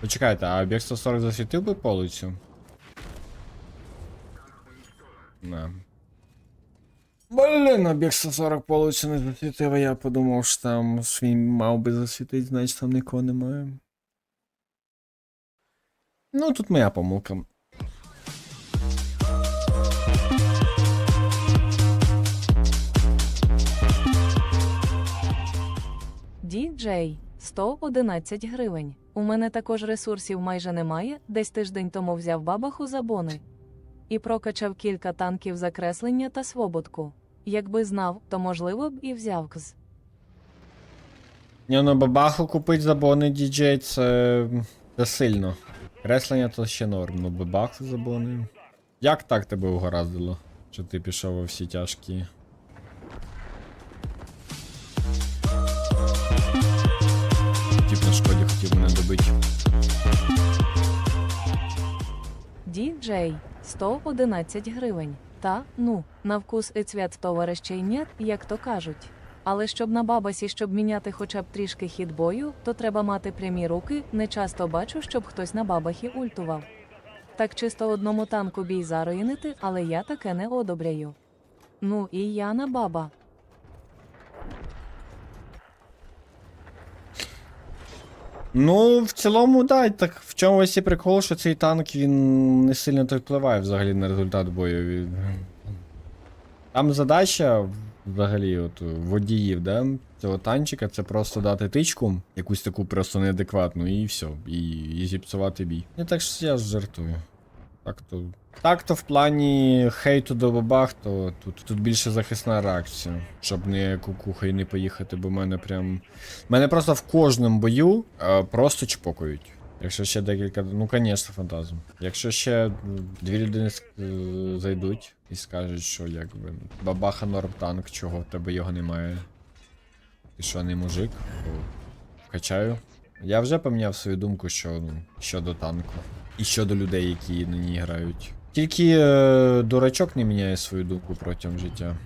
Почекайте, а об'єкт 140 засвітив би полицю? Не. Блін, об'єкт 140 полицю не засвітив, а я подумав, що там він мав би засвітити, значить там нікого немає. Ну, тут моя помилка. Діджей 111 гривень. У мене також ресурсів майже немає, десь тиждень тому взяв бабаху за бони. І прокачав кілька танків закреслення та свободку. Якби знав, то можливо б і взяв кз. Ні, ну бабаху купить за бони діджей це. це сильно. Креслення то ще норм, ну бабаху за бони. Як так тебе угораздило? Що ти пішов во всі тяжкі? Добити. Діджей 111 гривень. Та ну, на вкус і цвят товаришей нет, як то кажуть. Але щоб на бабасі, щоб міняти хоча б трішки хід бою, то треба мати прямі руки. Не часто бачу, щоб хтось на бабахі ультував. Так чисто одному танку бій заруїнити, але я таке не одобряю. Ну і я на баба. Ну, в цілому, да, так в чому і прикол, що цей танк він не сильно так впливає взагалі на результат бою. Там задача взагалі от, водіїв, да, цього танчика це просто дати тичку, якусь таку просто неадекватну, і все, і, і зіпсувати бій. Я так що я жартую. Так то. Так то в плані хейту до бабах, то тут, тут більше захисна реакція, щоб не кукуха і не поїхати, бо мене прям. Мене просто в кожному бою е, просто чпокають. Якщо ще декілька. Ну, звісно, фантазм. Якщо ще дві людини е, зайдуть і скажуть, що якби бабаха норм танк, чого в тебе його немає. Ти що, не мужик? То Вкачаю. Я вже поміняв свою думку, що ну, щодо танку. І щодо людей, які на ній грають. Тільки е, дурачок не міняє свою думку протягом життя.